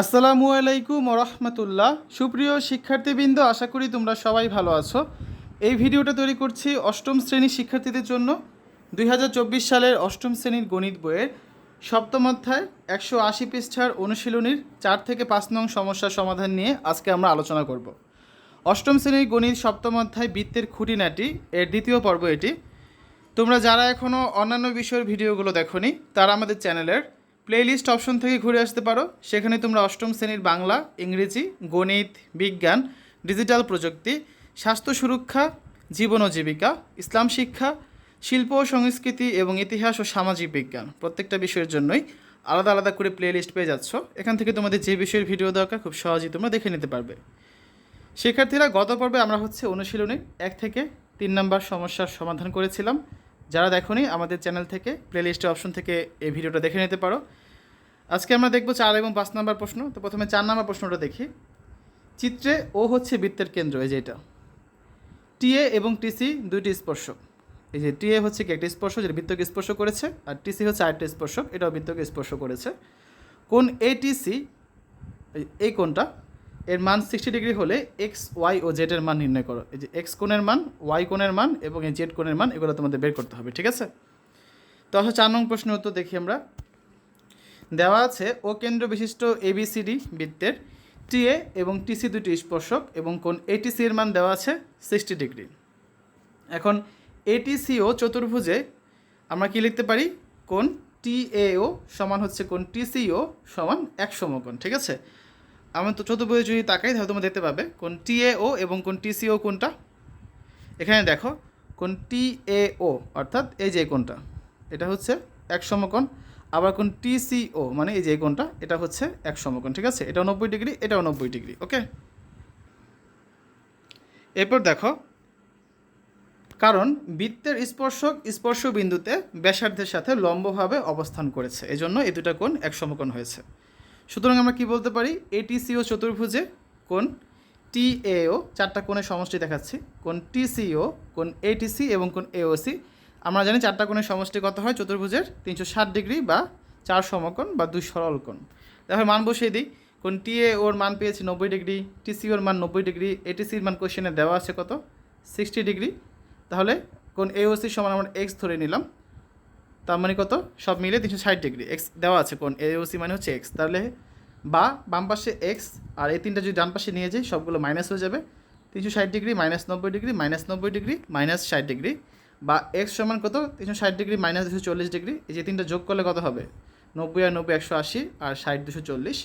আসসালামু আলাইকুম রহমতুল্লাহ। সুপ্রিয় শিক্ষার্থীবৃন্দ, আশা করি তোমরা সবাই ভালো আছো। এই ভিডিওটা তৈরি করছি অষ্টম শ্রেণির শিক্ষার্থীদের জন্য। দুই হাজার চব্বিশ সালের অষ্টম শ্রেণির গণিত বইয়ের সপ্তম অধ্যায়, একশো আশি পৃষ্ঠার অনুশীলনীর চার থেকে পাঁচ নং সমস্যার সমাধান নিয়ে আজকে আমরা আলোচনা করব। অষ্টম শ্রেণির গণিত সপ্তম অধ্যায় বৃত্তের খুঁটিনাটি, এর দ্বিতীয় পর্ব এটি। তোমরা যারা এখনও অন্যান্য বিষয়ের ভিডিওগুলো দেখোনি, তারা আমাদের চ্যানেলের প্লেলিস্ট অপশন থেকে ঘুরে আসতে পারো। সেখানে তোমরা অষ্টম শ্রেণির বাংলা, ইংরেজি, গণিত, বিজ্ঞান ডিজিটাল প্রযুক্তি, স্বাস্থ্য সুরক্ষা, জীবন ও জীবিকা, ইসলাম শিক্ষা, শিল্প ও সংস্কৃতি এবং ইতিহাস ও সামাজিক বিজ্ঞান। প্রত্যেকটা বিষয়ের জন্যই আলাদা আলাদা করে প্লেলিস্ট পেয়ে যাচ্ছ। এখান থেকে তোমাদের যে বিষয়ের ভিডিও দরকার, খুব সহজেই তোমরা দেখে নিতে পারবে। শিক্ষার্থীরা গত পর্বে আমরা হচ্ছে অনুশীলনী এক থেকে তিন নম্বর সমস্যার সমাধান করেছিলাম। যারা দেখোনি, আমাদের চ্যানেল থেকে প্লেলিস্টের অপশন থেকে এই ভিডিওটা দেখে নিতে পারো। আজকে আমরা দেখব চার এবং পাঁচ নাম্বার প্রশ্ন। তো প্রথমে চার নাম্বার প্রশ্নটা দেখি। চিত্রে ও হচ্ছে বৃত্তের কেন্দ্র, এই যে এটা। টিএ এবং টিসি দুইটি স্পর্শক এই যে টিএ হচ্ছে কি একটা স্পর্শ যেটা বৃত্তকে স্পর্শ করেছে, আর টিসি হচ্ছে আরেকটা স্পর্শক এটাও বৃত্তকে স্পর্শ করেছে। কোন এটিসি এই কোনটা এর মান সিক্সটি ডিগ্রি হলে এক্স ওয়াই ও জেড এর মান নির্ণয় করো। এই যে এক্স কোণের মান ওয়াই কোণের মান এবং এই জেড কোণের মান, এগুলো তোমাদের বের করতে হবে, ঠিক আছে? তো আসলে চার নং প্রশ্নের উত্তর দেখি আমরা। দেওয়া আছে, ও কেন্দ্র বিশিষ্ট এবিসিডি বৃত্তের টিএ এবং টিসি দুটি স্পর্শক এবং কোন এটিসি এর মান দেওয়া আছে সিক্সটি ডিগ্রি এখন এটিসিও চতুর্ভুজে আমরা কি লিখতে পারি? কোন টিএও সমান হচ্ছে কোন টিসিও সমান এক সমকোণ, ঠিক আছে? আমরা তো চতুর্ভুজে যদি তাকাই, তাহলে তোমরা দেখতে পাবে কোন টিএও এবং কোন টিসিও কোনটা। এখানে দেখো, কোন টিএও অর্থাৎ এই যে কোনটা, এটা হচ্ছে এক সমকোণ, আবার কোন টিসিও মানে এই যে কোনটা, এটা হচ্ছে এক সমকোণ, ঠিক আছে? এটাও নব্বই ডিগ্রি, এটাও নব্বই ডিগ্রি, ওকে? এরপর দেখো, কারণ বৃত্তের স্পর্শক স্পর্শ বিন্দুতে ব্যাসার্ধের সাথে লম্বভাবে অবস্থান করেছে, এজন্য এই দুটা কোণ এক সমকোণ হয়েছে। সুতরাং আমরা কি বলতে পারি? এটিসিও চতুর্ভুজে কোন টিএও চারটা কোণের সমষ্টি দেখাচ্ছি। কোন টিসিও কোন এটিসি এবং কোন এওসি আমরা জানি চারটা কোণের সমষ্টি কত হয়? চতুর্ভুজের তিনশো ষাট ডিগ্রি বা চার সমকোণ বা দুই সরল কোণ। তাহলে মান বসিয়ে দিই। কোন টিএ ওর মান পেয়েছি নব্বই ডিগ্রি টিসি ওর মান নব্বই ডিগ্রি এটিসির মান কোশ্চেনে দেওয়া আছে কত? Sixty degree. তাহলে কোন এওসি সমান আমরা এক্স ধরে নিলাম। তার মানে কত? সব মিলে তিনশো ষাট ডিগ্রি। এক্স দেওয়া আছে কোন? এওসি মানে হচ্ছে এক্স তাহলে বা বাম পাশে এক্স আর এই তিনটা যদি ডান পাশে নিয়ে যাই, সবগুলো মাইনাস হয়ে যাবে। তিনশো ষাট ডিগ্রি মাইনাস নব্বই ডিগ্রি মাইনাস নব্বই ডিগ্রি মাইনাস ষাট ডিগ্রি। বা এক্স সমান কত? তিনশো ষাট ডিগ্রি মাইনাস দুশো চল্লিশ ডিগ্রি। এই যে তিনটা যোগ করলে কত হবে? নব্বই আর নব্বই একশো আশি, আর ষাট দুশো চল্লিশ।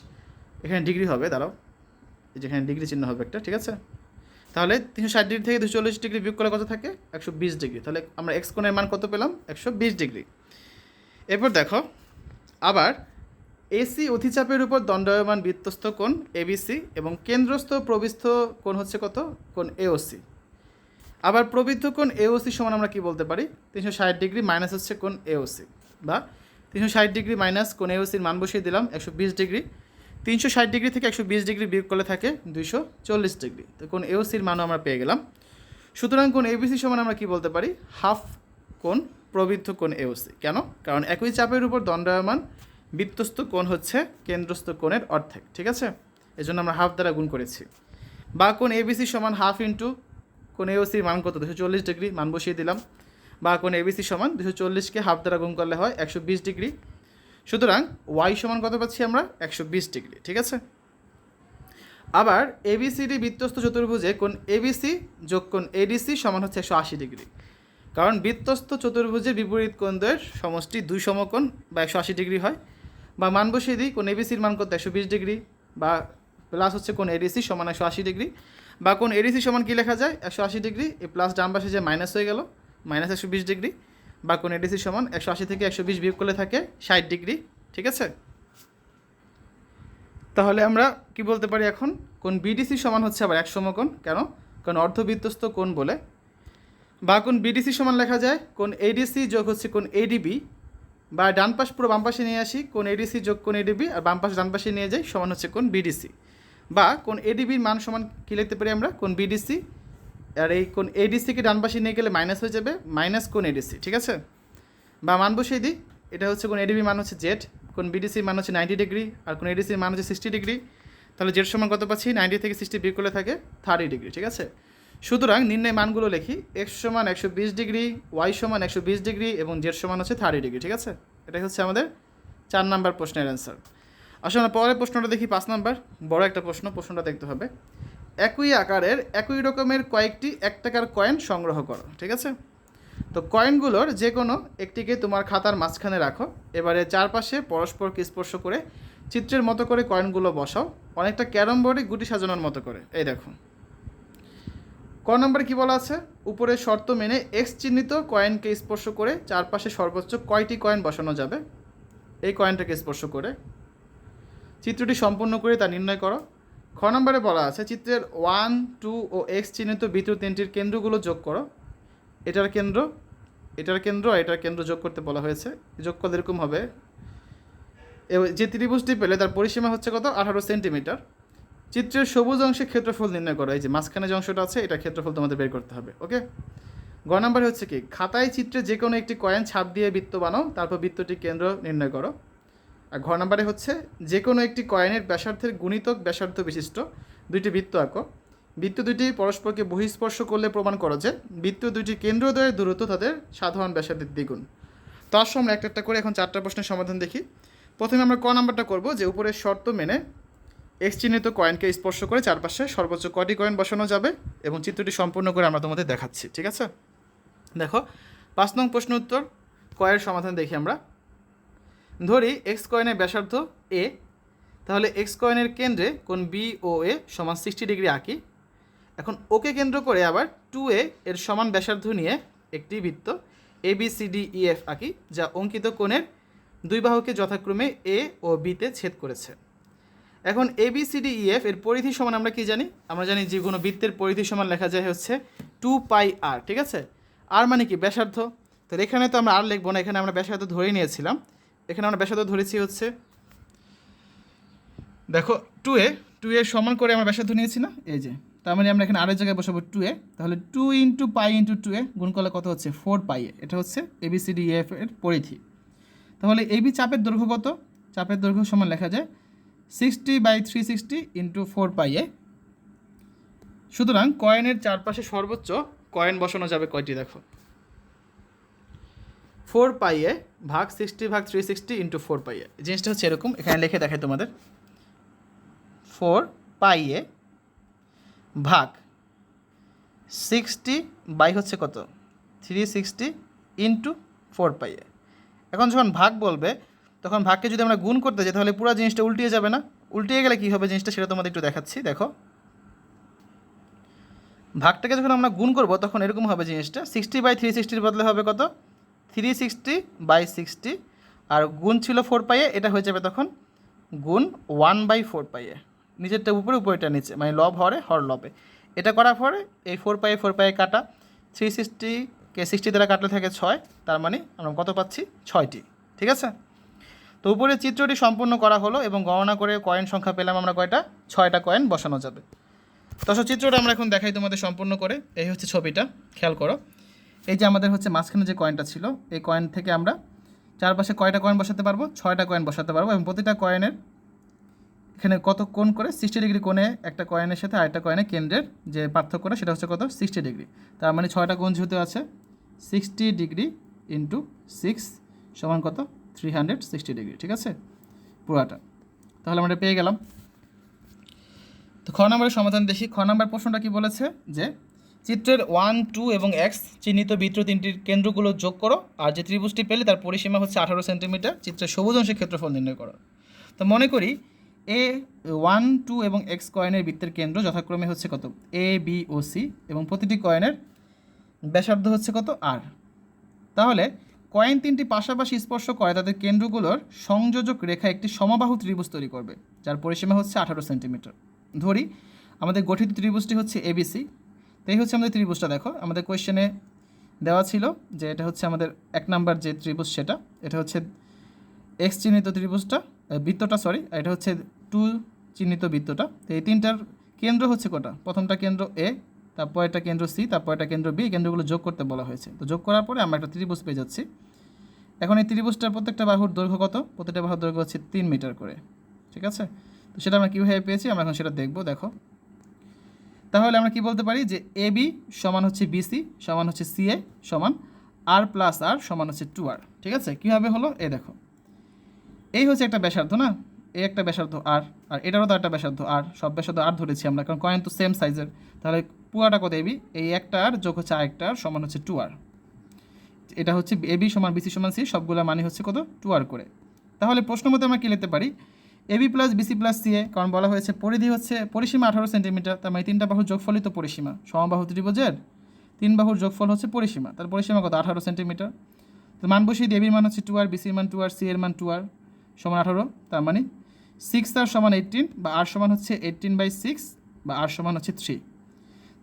এখানে ডিগ্রি হবে, দাঁড়াও। যেখানে ডিগ্রি চিহ্ন হবে একটা, ঠিক আছে? তাহলে তিনশো ষাট ডিগ্রি থেকে দুশো চল্লিশ ডিগ্রি বিয়োগ করলে কত থাকে? একশো বিশ ডিগ্রি। তাহলে আমরা এক্স কোণের মান কত পেলাম? একশো বিশ ডিগ্রি। এরপর দেখো, আবার এসি অধিচাপের উপর দণ্ডায়মান বৃত্তস্থ কোণ এবিসি এবং কেন্দ্রস্থ প্রবিস্থ কোণ হচ্ছে কত? কোণ এওসি আবার প্রবৃদ্ধ কোণ এওসি সমান আমরা কি বলতে পারি? তিনশো ষাট ডিগ্রি মাইনাস হচ্ছে কোণ এওসি বা তিনশো ষাট ডিগ্রি মাইনাস কোণ এওসির মান বসিয়ে দিলাম একশো বিশ ডিগ্রি। তিনশো ষাট ডিগ্রি থেকে একশো বিশ ডিগ্রি বিয়োগ করলে থাকে দুইশো চল্লিশ ডিগ্রি। তো কোন এওসির মানও আমরা পেয়ে গেলাম। সুতরাং কোন এবিসি সমান আমরা কি বলতে পারি? হাফ কোণ প্রবৃদ্ধ কোণ এওসি কেন? কারণ একই চাপের উপর দণ্ডায়মান বৃত্তস্থ কোণ হচ্ছে কেন্দ্রস্থ কোণের অর্ধেক, ঠিক আছে? এজন্য আমরা হাফ দ্বারা গুণ করেছি। বা কোণ এবিসি সমান হাফ ইন্টু কোণ এওসির মান কত? দুশো চল্লিশ ডিগ্রি মান বসিয়ে দিলাম। বা কোণ এবিসি সমান দুশো চল্লিশকে হাফ দ্বারা গুণ করলে হয় একশো বিশ ডিগ্রি। সুতরাং ওয়াই সমান কত পাচ্ছি আমরা? একশো বিশ ডিগ্রি, ঠিক আছে? আবার এবিসিডি বৃত্তস্থ চতুর্ভুজে কোন এবিসি যোগ কোন এডিসি সমান হচ্ছে একশো আশি ডিগ্রি। কারণ বৃত্তস্থ চতুর্ভুজের বিপরীত কোণদ্বয়ের সমষ্টি দুই সমকোণ বা একশো আশি ডিগ্রি হয় বা মান বসিয়ে দিই কোন এবিসির মান কত একশো বিশ ডিগ্রি বা প্লাস হচ্ছে কোন এডিসি সমান একশো আশি ডিগ্রি বা কোন এডিসি সমান কী লেখা যায়? একশো আশি ডিগ্রি এই প্লাস ডান পাশে যে মাইনাস হয়ে গেল, মাইনাস একশো বিশ ডিগ্রি বা কোন এডিসি সমান একশো আশি থেকে একশো বিশ বিয়োগ করলে থাকে ষাট ডিগ্রি, ঠিক আছে? তাহলে আমরা কি বলতে পারি এখন? কোন বিডিসি সমান হচ্ছে আবার এক সমকোণ, কেন? কারণ অর্ধবৃত্তস্থ কোণ বলে বা কোন বিডিসি সমান লেখা যায়, কোন এডিসি যোগ হচ্ছে কোন এডিবি বা ডান পাশ পুরো বাম পাশে নিয়ে আসি, কোন এডিসি যোগ কোন এডিবি আর বাম পাশ ডান পাশে নিয়ে যাই, সমান হচ্ছে কোন বিডিসি বা কোন এডিবির মান সমান কী লিখতে পারি আমরা? কোন বিডিসি আর এই কোন এডিসিকে ডান পাশে নিয়ে গেলে মাইনাস হয়ে যাবে মাইনাস কোন এডিসি ঠিক আছে? বা মান বসিয়ে দিই, এটা হচ্ছে কোন এডিবি মান হচ্ছে জেড কোন বিডিসি মান হচ্ছে নাইনটি ডিগ্রি আর কোন এডিসি মান হচ্ছে সিক্সটি ডিগ্রি তাহলে জেড সমান কত পাচ্ছি? নাইনটি থেকে সিক্সটি বিয়োগ করলে থাকে থার্টি ডিগ্রি ঠিক আছে? সুতরাং নির্ণয় মানগুলো লিখি এক্স সমান একশো বিশ ডিগ্রি ওয়াই সমান একশো বিশ ডিগ্রি এবং জেড সমান হচ্ছে থার্টি ডিগ্রি, ঠিক আছে? এটাই হচ্ছে আমাদের চার নাম্বার প্রশ্নের অ্যান্সার আসলে আমরা পরের প্রশ্নটা দেখি, পাঁচ নাম্বার। বড় একটা প্রশ্ন, প্রশ্নটা দেখতে হবে। একই আকারের, একই রকমের কয়েকটি এক টাকার কয়েন সংগ্রহ করো, ঠিক আছে? তো কয়েনগুলোর যে কোনো একটিকে তোমার খাতার মাঝখানে রাখো, এবারে চারপাশে পরস্পরকে স্পর্শ করে চিত্রের মতো করে কয়েনগুলো বসাও, অনেকটা ক্যারম বোর্ডে গুটি সাজানোর মতো করে। এই দেখো ক নম্বরে কী বলা আছে? উপরে শর্ত মেনে এক্স চিহ্নিত কয়েনকে স্পর্শ করে চারপাশে সর্বোচ্চ কয়টি কয়েন বসানো যাবে? এই কয়েনটাকে স্পর্শ করে। চিত্রটি সম্পূর্ণ করে তা নির্ণয় করো। খ নম্বরে বলা আছে, চিত্রের ওয়ান টু ও এক্স চিহ্নিত বৃত্ত তিনটির কেন্দ্রগুলো যোগ করো। এটার কেন্দ্র এটার কেন্দ্র আর এটার কেন্দ্র যোগ করতে বলা হয়েছে। যোগ করলে এরকম হবে। যে ত্রিভুজটি পেলে তার পরিসীমা হচ্ছে কত? আঠারো সেন্টিমিটার চিত্রের সবুজ অংশে ক্ষেত্রফল নির্ণয় করো, এই যে মাঝখানে যে অংশটা আছে, এটা ক্ষেত্রফল তোমাদের বের করতে হবে ওকে গ নম্বরে হচ্ছে কি, খাতায় চিত্রে যে কোনো একটি কয়েন ছাপ দিয়ে বৃত্ত বানাও, তারপর বৃত্তটি কেন্দ্র নির্ণয় করো। আর ঘ নাম্বারে হচ্ছে, যে কোনো একটি কয়েনের ব্যাসার্ধের গুণিতক ব্যাসার্ধ বিশিষ্ট, দুইটি বৃত্ত আঁকো। বৃত্ত দুটি পরস্পরকে বহিঃস্পর্শ করলে প্রমাণ করো যে, বৃত্ত দুটি কেন্দ্রদ্বয়ের দূরত্ব তাদের সাধারণ ব্যাসার্ধের দ্বিগুণ। তার সময় একটা একটা করে এখন চারটা প্রশ্নের সমাধান দেখি। প্রথমে আমরা ক নাম্বারটা করব, যে উপরের শর্ত মেনে এক্স চিহ্নিত কয়েনকে স্পর্শ করে চারপাশে সর্বোচ্চ কটি কয়েন বসানো যাবে এবং চিত্রটি সম্পূর্ণ করে আমরা তোমাদের দেখাচ্ছি, ঠিক আছে? দেখো, পাঁচ নং প্রশ্ন উত্তর কয়ের সমাধান দেখি আমরা। ধরি এক্স কয়েনের ব্যাসার্ধ এ তাহলে এক্স কয়েনের কেন্দ্রে কোন বি ও এ সমান সিক্সটি ডিগ্রি আঁকি। এখন ওকে কেন্দ্র করে আবার টু এ এর সমান ব্যাসার্ধ নিয়ে একটি বৃত্ত A B C D E F আঁকি, যা অঙ্কিত কোণের দুই বাহুকে যথাক্রমে এ ও বিতে ছেদ করেছে। এখন A B C D E F এর পরিধি সমান আমরা কি জানি? আমরা জানি যে কোনো বৃত্তের পরিধি সমান লেখা যায় হচ্ছে টু পাই আর ঠিক আছে? আর মানে কি? ব্যাসার্ধ। তো এখানে তো আমরা আর লিখব না, এখানে আমরা ব্যাসার্ধ ধরে নিয়েছিলাম। এখানে আমরা ব্যাসার্ধ ধরেছি হচ্ছে, দেখো টু এ টু এ সমান করে আমরা ব্যাসার্ধ নিয়েছি না? এই যে, তার মানে আমরা এখানে আরেক জায়গায় বসাবো টু এ তাহলে two into pi into two A গুণ করলে কত হচ্ছে? ফোর পাই এ এটা হচ্ছে A B C ABCD F এর পরিধি। তাহলে এবি চাপের দৈর্ঘ্য কত? চাপের দৈর্ঘ্য সমান লেখা যায় sixty by three sixty into four pi A. সুতরাং কয়েনের চারপাশে সর্বোচ্চ কয়েন বসানো যাবে কয়টি দেখো? ফোর পাই এ ভাগ সিক্সটি ভাগ three sixty into four pi A. জিনিসটা হচ্ছে এরকম, এখানে লিখে দেখে তোমাদের। ফোর পাই এ ভাগ সিক্সটি বাই হচ্ছে কত? Three sixty into four pi A. এখন যখন ভাগ বলবে তখন ভাগকে যদি আমরা গুণ করতে যাই, তাহলে পুরো জিনিসটা উল্টিয়ে যাবে না? উল্টিয়ে গেলে কী হবে জিনিসটা? সেটা তোমাদের একটু দেখাচ্ছি। দেখো। ভাগটাকে যখন আমরা গুণ করব, তখন এরকম হবে জিনিসটা। সিক্সটি বাই থ্রি সিক্সটির বদলে হবে কত? থ্রি সিক্সটি বাই সিক্সটি আর গুণ ছিল ফোর পাইয়ে এটা হয়ে যাবে তখন গুণ ওয়ান বাই ফোর পাইয়ে নিচেরটা উপরে উপরেটা নিচে। মানে লব হরে, হর লবে। এটা করার পরে এই ফোর পাইয়ে ফোর পাইয়ে কাটা। থ্রি সিক্সটিকে সিক্সটি দ্বারা কাটলে থাকে ছয়। তার মানে আমরা কত পাচ্ছি? ছয়টি। ঠিক আছে? তো উপরে চিত্রটি সম্পূর্ণ করা হলো এবং গণনা করে কয়েন সংখ্যা পেলাম আমরা কয়টা? ছয়টা কয়েন বসানো যাবে। দর্শক চিত্রটা আমরা এখন দেখাই তোমাদের সম্পূর্ণ করে। এই হচ্ছে ছবিটা, খেয়াল করো। এই যে আমাদের হচ্ছে মাঝখানে যে কয়েনটা ছিল, এই কয়েন থেকে আমরা চারপাশে কয়টা কয়েন বসাতে পারব? ছয়টা কয়েন বসাতে পারব এবং প্রতিটা কয়েনের এখানে কত কোণ করে? সিক্সটি ডিগ্রি কোণে একটা কয়েনের সাথে আরেকটা কয়েনের কেন্দ্রের যে পার্থক্যটা সেটা হচ্ছে কত? সিক্সটি ডিগ্রি তার মানে ছয়টা কোণ যেহেতু আছে সিক্সটি ডিগ্রি ইন্টু সিক্স সমান কত? থ্রি হান্ড্রেড সিক্সটি ডিগ্রি, ঠিক আছে? পুরাটা। তাহলে আমরা পেয়ে গেলাম। তো খ নম্বরের সমাধান দেখি। খ নম্বর প্রশ্নটা কি বলেছে? যে চিত্রের ওয়ান টু এবং এক্স চিহ্নিত বৃত্ত তিনটির কেন্দ্রগুলো যোগ করো, আর যে ত্রিভুজটি পেলে তার পরিসীমা হচ্ছে আঠারো সেন্টিমিটার। চিত্রের সবুজ অংশের ক্ষেত্রফল নির্ণয় করো। তো মনে করি এ ওয়ান টু এবং এক্স কয়েনের বৃত্তের কেন্দ্র যথাক্রমে হচ্ছে কত? এ বি ও সি এবং প্রতিটি কয়েনের ব্যাসার্ধ হচ্ছে কত? আর তাহলে কয়েন তিনটি পাশাপাশি স্পর্শ করে তাদের কেন্দ্রগুলোর সংযোজক রেখা একটি সমবাহু ত্রিভুজ তৈরি করবে, যার পরিসীমা হচ্ছে আঠারো সেন্টিমিটার। ধরি, আমাদের গঠিত ত্রিভুজটি হচ্ছে এবিসি তাই হচ্ছে আমাদের ত্রিভুজটা, দেখো। আমাদের কোয়েশ্চেনে দেওয়া ছিল যে এটা হচ্ছে আমাদের এক নাম্বার যে ত্রিভুজ সেটা, এটা হচ্ছে এক্স চিহ্নিত ত্রিভুজটা বৃত্তটা সরি এটা হচ্ছে টু চিহ্নিত বৃত্তটা। তো এই তিনটার কেন্দ্র হচ্ছে কটা? প্রথমটা কেন্দ্র এ তারপর একটা কেন্দ্র সি, তারপর একটা কেন্দ্র বি কেন্দ্রগুলো যোগ করতে বলা হয়েছে। তো যোগ করার পরে আমরা একটা ত্রিভুজ পেয়ে যাচ্ছি। এখন এই ত্রিভুজটার প্রত্যেকটা বাহুর দৈর্ঘ্য কত? প্রত্যেকটা বাহুর দৈর্ঘ্য হচ্ছে তিন মিটার করে। ঠিক আছে? তো সেটা আমরা কীভাবে পেয়েছি? আমরা এখন সেটা দেখব, দেখো। তাহলে আমরা কি বলতে পারি? যে এ বি সমান হচ্ছে বিসি সমান হচ্ছে সিএ সমান আর প্লাস আর সমান হচ্ছে টু আর। ঠিক আছে? কীভাবে হলো? এ দেখো। এই হচ্ছে একটা ব্যাসার্ধ, না? এই একটা ব্যাসার্ধ আর আর এটারও তো একটা ব্যাসার্ধ আর। সব ব্যাসার্ধ আর ধরেছি আমরা, কারণ কয়েন তো সেম সাইজের তাহলে পুয়াটা কত এবি এই একটা আর যোগ হচ্ছে আরেকটা আর সমান হচ্ছে টু আর এটা হচ্ছে এবি সমান বিসি সমান সি সবগুলো মানে হচ্ছে কত? টু আর করে। তাহলে প্রশ্ন মতো আমরা কী লিখতে পারি? AB plus BC plus CA কারণ বলা হয়েছে পরিধি হচ্ছে পরিসীমা আঠারো সেন্টিমিটার, তার মানে তিনটা বাহুর যোগফলই তো পরিসীমা সমবাহু ত্রিভুজের তিন বাহুর যোগফল হচ্ছে পরিসীমা। তার পরিসীমা কত? আঠারো সেন্টিমিটার। তো মান বসিয়ে এবির মান হচ্ছে টু আর বিসির মান টু আর সি এর মান টু আর সমান আঠারো, তার মানে সিক্স আর সমান এইটিন বা আর সমান হচ্ছে এইটিন বাই সিক্স বা আর সমান হচ্ছে থ্রি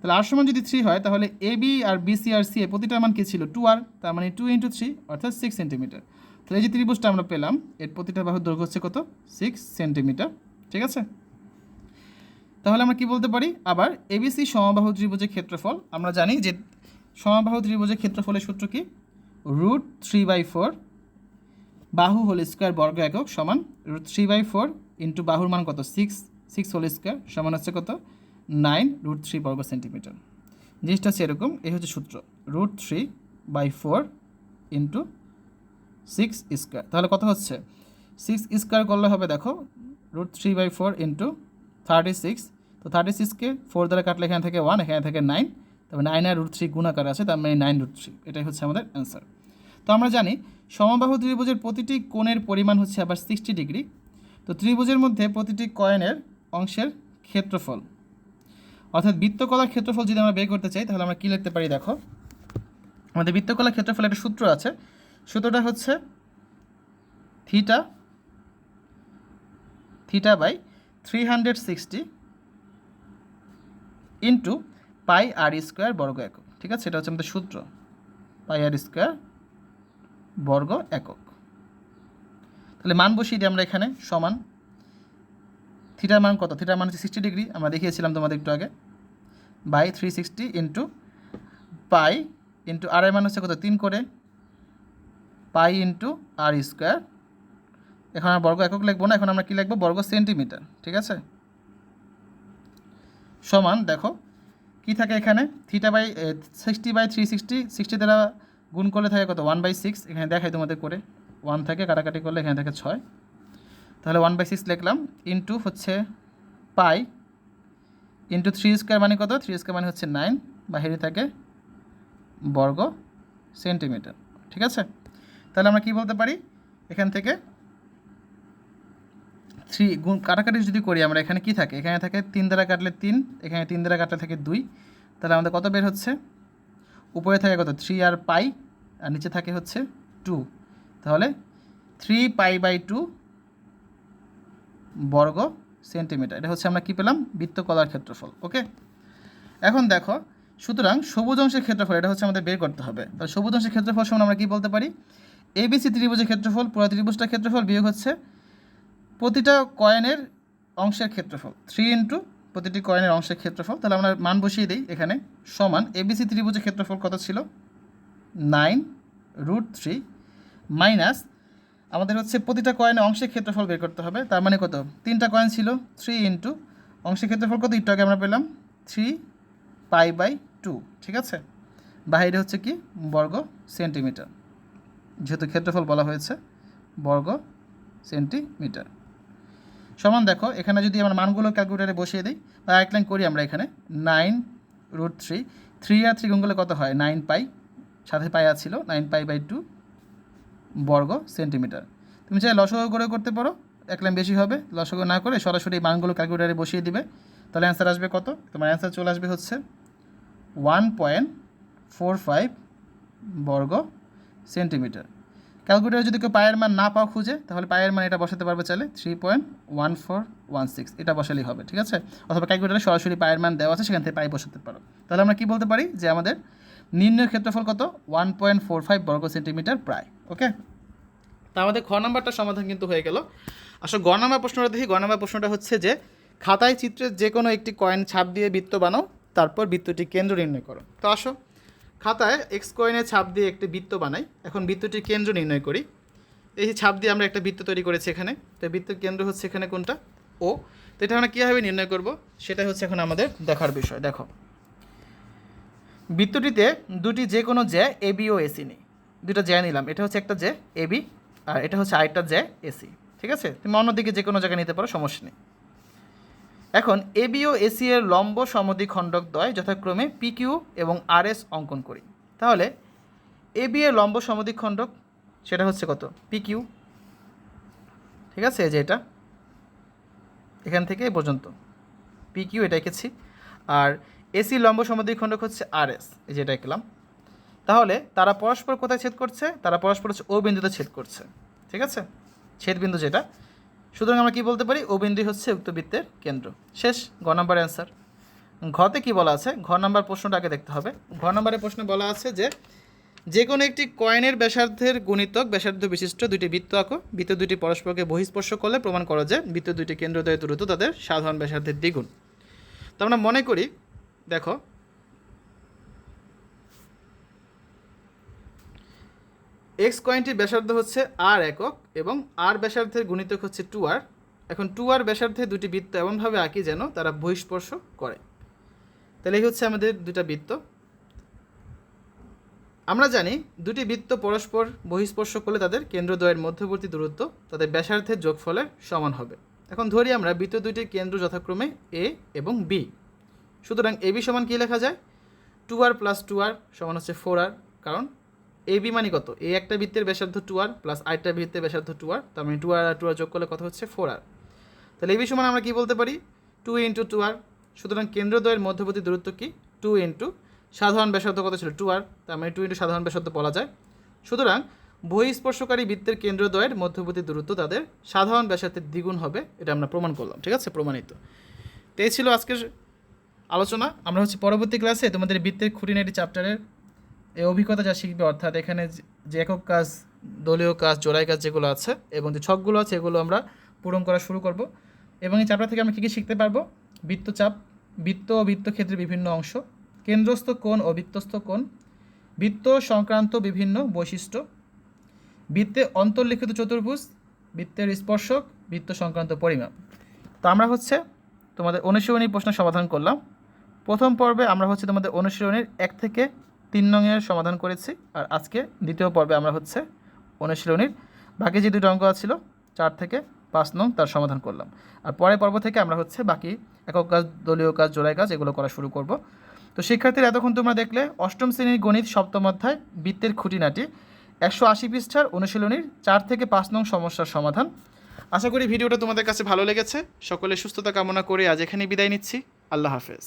তাহলে আর সমান যদি থ্রি হয়, তাহলে এ বি আর বিসি আর সি এ প্রতিটার মান কী ছিল? টু আর তার মানে টু ইন্টু থ্রি অর্থাৎ সিক্স সেন্টিমিটার তাহলে এই যে ত্রিভুজটা আমরা পেলাম, এর প্রতিটা বাহুর দৈর্ঘ্য হচ্ছে কত? সিক্স সেন্টিমিটার ঠিক আছে? তাহলে আমরা কি বলতে পারি? আবার এবিসি সমবাহু ত্রিভুজের ক্ষেত্রফল, আমরা জানি যে সমবাহু ত্রিভুজের ক্ষেত্রফলের সূত্র কি? রুট থ্রি বাই ফোর বাহু হোল স্কোয়ার বর্গ একক সমান root three by four into বাহুর মান কত? সিক্স সিক্স হোল স্কোয়ার সমান হচ্ছে কত? নাইন রুট থ্রি বর্গ সেন্টিমিটার। জিনিসটা হচ্ছে এরকম, এই হচ্ছে সূত্র। Root three by four into six square. তাহলে কত হচ্ছে? সিক্স স্কোয়ার করলে হবে, দেখো, root three by four into thirty six. তো থার্টি সিক্সকে ফোর দ্বারা কাটলে এখানে থেকে ওয়ান, এখানে থেকে নাইন। তবে নাইন আর রুট থ্রি গুণাকার আছে, তার মানে নাইন রুট থ্রি। এটাই হচ্ছে আমাদের অ্যান্সার। তো আমরা জানি, সমবাহু ত্রিভুজের প্রতিটি কোণের পরিমাণ হচ্ছে আবার সিক্সটি ডিগ্রি। তো ত্রিভুজের মধ্যে প্রতিটি কয়েনের অংশের ক্ষেত্রফল অর্থাৎ বৃত্তকলার ক্ষেত্রফল যদি আমরা বের করতে চাই, তাহলে আমরা কী লিখতে পারি দেখো? আমাদের বৃত্তকলার ক্ষেত্রফল একটা সূত্র আছে। সূত্রটা হচ্ছে theta theta by three hundred sixty into pi R square বর্গ একক। ঠিক আছে? এটা হচ্ছে আমাদের সূত্র। পাই আর স্কোয়ার বর্গ একক। তাহলে মান বসিয়ে দিই আমরা এখানে, সমান। থিটার মান কত? থিটার মান হচ্ছে সিক্সটি ডিগ্রি আমরা দেখিয়েছিলাম তোমাদের একটু আগে। By three sixty into pi into এর মান হচ্ছে কত? তিন করে পাই ইন্টু আর স্কোয়ার। এখন আর বর্গ একক লিখব না, এখন আমরা কী লিখব? বর্গ সেন্টিমিটার, ঠিক আছে? সমান, দেখো, কি থাকে এখানে? Theta by sixty by three sixty sixty দ্বারা গুণ করলে থাকে কত? ওয়ান বাই সিক্স, এখানে দেখাই তোমাদের করে। ওয়ান থাকে কাটাকাটি করলে এখানে থাকে ছয়। তাহলে ওয়ান বাই সিক্স লিখলাম, ইন্টু হচ্ছে পাই ইন্টু থ্রি স্কোয়ার মানে কত? থ্রি স্কোয়ার মানে হচ্ছে নাইন বাহিরে থাকে বর্গ সেন্টিমিটার ঠিক আছে? তাহলে আমরা কি বলতে পারি? এখান থেকে থ্রি গুণ কাটাকাটি যদি করি, আমরা এখানে কি থাকে? এখানে থাকে তিন দ্বারা কাটলে তিন, এখানে তিন দ্বারা কাটলে থাকে দুই। তাহলে আমাদের কত বের হচ্ছে? উপরে থাকে কত? থ্রি আর পাই আর নিচে থাকে হচ্ছে টু তাহলে থ্রি পাই বাই টু বর্গ সেন্টিমিটার। এটা হচ্ছে আমরা কী পেলাম? বৃত্তকলার ক্ষেত্রফল, ওকে? এখন দেখো, সুতরাং সবুজ অংশের ক্ষেত্রফল, এটা হচ্ছে আমাদের বের করতে হবে। তাহলে সবুজ অংশের ক্ষেত্রফল সমান আমরা কী বলতে পারি? এবিসি ত্রিভুজের ক্ষেত্রফল, পুরো ত্রিভুজটার ক্ষেত্রফল বিয়োগ হচ্ছে প্রতিটা কয়েনের অংশের ক্ষেত্রফল। থ্রি ইন্টু প্রতিটি কয়েনের অংশের ক্ষেত্রফল। তাহলে আমরা মান বসিয়ে দিই এখানে। সমান এবিসি ত্রিভুজের ক্ষেত্রফল কত ছিল? নাইন রুট থ্রি মাইনাস আমাদের হচ্ছে প্রতিটা কয়েনে অংশের ক্ষেত্রফল বের করতে হবে। তার মানে কত? তিনটা কয়েন ছিল থ্রি ইন্টু অংশের ক্ষেত্রফল কত? একটু আগে আমরা পেলাম থ্রি পাই বাই টু ঠিক আছে? বাইরে হচ্ছে কি? বর্গ সেন্টিমিটার যেহেতু ক্ষেত্রফল বলা হয়েছে, বর্গ সেন্টিমিটার সমান দেখো, এখানে যদি আমরা মানগুলো ক্যালকুলেটারে বসিয়ে দিই, বা এক লাইন করি আমরা এখানে নাইন রুট থ্রি থ্রি আর থ্রি গুণগুলো কত হয়? নাইন পাই সাথে পাই ছিল নাইন পাই বাই টু বর্গ সেন্টিমিটার। তুমি চাই লসগো করে করতে পারো, এক লাইন বেশি হবে। লসগো না করে সরাসরি মানগুলো ক্যালকুলেটারে বসিয়ে দিবে। তাহলে অ্যান্সার আসবে কত? তোমার অ্যান্সার চলে আসবে হচ্ছে ওয়ান পয়েন্ট ফোর ফাইভ বর্গ সেন্টিমিটার। ক্যালকুলেটার যদি কেউ পায়ের মান না পাও খুঁজে, তাহলে পায়ের মান এটা বসাতে পারবে চাইলে three point one four one six এটা বসালেই হবে, ঠিক আছে? অথবা ক্যালকুলেটারে সরাসরি পায়ের মান দেওয়া আছে, সেখান থেকে পায়ে বসাতে পারো। তাহলে আমরা কি বলতে পারি? যে আমাদের নির্ণয় ক্ষেত্রফল কত? ওয়ান পয়েন্ট ফোর ফাইভ বর্গ সেন্টিমিটার প্রায় ওকে তা আমাদের খ নাম্বারটা সমাধান কিন্তু হয়ে গেল। আসলে গ নাম্বার প্রশ্নটা দেখি। গ নাম্বার প্রশ্নটা হচ্ছে যে, খাতায় চিত্রের যে কোনো একটি কয়েন ছাপ দিয়ে বৃত্ত বানাও, তারপর বৃত্তটি কেন্দ্র নির্ণয় করো। তো আসো, খাতায় এক্স কয়েনে ছাপ দিয়ে একটি বৃত্ত বানাই, এখন বৃত্তটির কেন্দ্র নির্ণয় করি। এই ছাপ দিয়ে আমরা একটা বৃত্ত তৈরি করেছি এখানে, তো বৃত্তের কেন্দ্র হচ্ছে এখানে কোনটা? ও তো এটা আমরা কীভাবে নির্ণয় করব? সেটাই হচ্ছে এখন আমাদের দেখার বিষয়, দেখো। বৃত্তটিতে দুটি যে কোনো জ্যা এ বি ও এসি নেই। দুটো জ্যা নিলাম, এটা হচ্ছে একটা জ্যা এ বি আর এটা হচ্ছে আরেকটা জ্যা এসি ঠিক আছে? তুমি অন্যদিকে যে কোনো জায়গায় নিতে পারো, সমস্যা নেই। এখন এ বি ও এসি এর লম্ব সমদ্বি খণ্ডক দ্বয় যথাক্রমে পি কিউ এবং আর এস অঙ্কন করি। তাহলে এ বি এর লম্ব সমদ্বি খণ্ডক, সেটা হচ্ছে কত? পি কিউ ঠিক আছে? যে এটা। এখান থেকে এই পর্যন্ত। পি কিউ এটা এঁকেছি। আর এসি লম্ব সমদ্বি খণ্ডক হচ্ছে আর এস, এই যেটা এঁকলাম তাহলে তারা পরস্পর কোথায় ছেদ করছে? তারা পরস্পর হচ্ছে ও বিন্দুতে ছেদ করছে। ঠিক আছে? ছেদ বিন্দু যেটা। সুতরাং আমরা কি বলতে পারি? ও বিন্দু হচ্ছে উক্ত বৃত্তের কেন্দ্র। শেষ, ঘ নাম্বার অ্যান্সার ঘতে কি বলা আছে? ঘ নম্বর প্রশ্নটা আগে দেখতে হবে। ঘ নম্বরের প্রশ্নে বলা আছে যে যে কোনো একটি কয়েনের ব্যাসার্ধের গুণিতক ব্যাসার্ধ বিশিষ্ট দুটি বৃত্ত আঁকো। বৃত্ত দুটি পরস্পরকে বহিস্পর্শ করলে প্রমাণ করা যে বৃত্ত দুটি কেন্দ্র কেন্দ্রদ্বয় দূরত্ব তাদের সাধারণ ব্যাসার্ধের দ্বিগুণ। তো আমরা মনে করি দেখো। এক্স কয়েনটির ব্যাসার্ধ হচ্ছে আর একক এবং আর ব্যাসার্ধের গুণিতক হচ্ছে টু আর এখন টু আর ব্যাসার্ধে দুটি বৃত্ত এমনভাবে আঁকি যেন তারা বহিস্পর্শ করে। তাহলে এই হচ্ছে আমাদের দুটা বৃত্ত। আমরা জানি দুটি বৃত্ত পরস্পর বহিস্পর্শ করলে তাদের কেন্দ্রদ্বয়ের মধ্যবর্তী দূরত্ব তাদের ব্যাসার্ধের যোগফলের সমান হবে। এখন ধরি আমরা বৃত্ত দুইটির কেন্দ্র যথাক্রমে এ এবং বি সুতরাং এবি সমান কী লেখা যায়? Two R plus two R সমান হচ্ছে ফোর আর কারণ এ বি মানে কত? এই একটা বৃত্তের ব্যাসার্ধ টু আর প্লাস আরেকটা বৃত্তের ব্যাসার্ধ টু আর তার মানে টু আর আর টু আর যোগ করলে কত হচ্ছে? ফোর আর তাহলে এ বি সমান আমরা কী বলতে পারি? টু ইন্টু টু আর সুতরাং কেন্দ্রদ্বয়ের মধ্যবর্তী দূরত্ব কি? টু ইন্টু সাধারণ ব্যাসার্ধ কত ছিল? টু আর তার মানে টু ইন্টু সাধারণ ব্যাসার্ধ বলা যায়। সুতরাং বহিঃস্পর্শকারী বৃত্তের কেন্দ্রদ্বয়ের মধ্যবর্তী দূরত্ব তাদের সাধারণ ব্যাসার্ধের দ্বিগুণ হবে, এটা আমরা প্রমাণ করলাম, ঠিক আছে? প্রমাণিত। তো এই ছিল আজকের আলোচনা। আমরা হচ্ছে পরবর্তী ক্লাসে তোমাদের বৃত্তের খুঁটিনাটি চ্যাপ্টারের এই অভিজ্ঞতা যা শিখবে, অর্থাৎ এখানে যে- একক কাজ, দলীয় কাজ, জোড়াই কাজ যেগুলো আছে এবং যে ছকগুলো আছে এগুলো আমরা পূরণ করা শুরু করব। এবং এই চ্যাপ্টার থেকে আমরা কী কী শিখতে পারব? বৃত্তচাপ, বৃত্ত ও বৃত্ত বৃত্তক্ষেত্রের বিভিন্ন অংশ, কেন্দ্রস্থ কোণ ও বৃত্তস্থ কোণ, বৃত্ত সংক্রান্ত বিভিন্ন বৈশিষ্ট্য, বৃত্তে অন্তর্লিখিত চতুর্ভুজ, বৃত্তের স্পর্শক, বৃত্ত সংক্রান্ত পরিমাপ। তো আমরা হচ্ছে তোমাদের অনুশীলনী প্রশ্ন সমাধান করলাম। প্রথম পর্বে আমরা হচ্ছে তোমাদের অনুশীলনীর এক থেকে তিন নংয়ের সমাধান করেছি আর আজকে দ্বিতীয় পর্বে আমরা হচ্ছে অনুশীলনীর বাকি যে দুটো অঙ্ক ছিল চার থেকে পাঁচ নং তার সমাধান করলাম। আর পরের পর্ব থেকে আমরা হচ্ছে বাকি একক কাজ, দলীয় কাজ, জোড়াই কাজ এগুলো করা শুরু করব। তো শিক্ষার্থীরা, এতক্ষণ তোমরা দেখলে অষ্টম শ্রেণির গণিত সপ্তম অধ্যায় বৃত্তের খুঁটিনাটি। একশো আশি পৃষ্ঠার অনুশীলনীর চার থেকে পাঁচ নং সমস্যার সমাধান। আশা করি ভিডিওটা তোমাদের কাছে ভালো লেগেছে। সকলে সুস্থতা কামনা করে আজ এখানে বিদায় নিচ্ছি। আল্লাহ হাফেজ।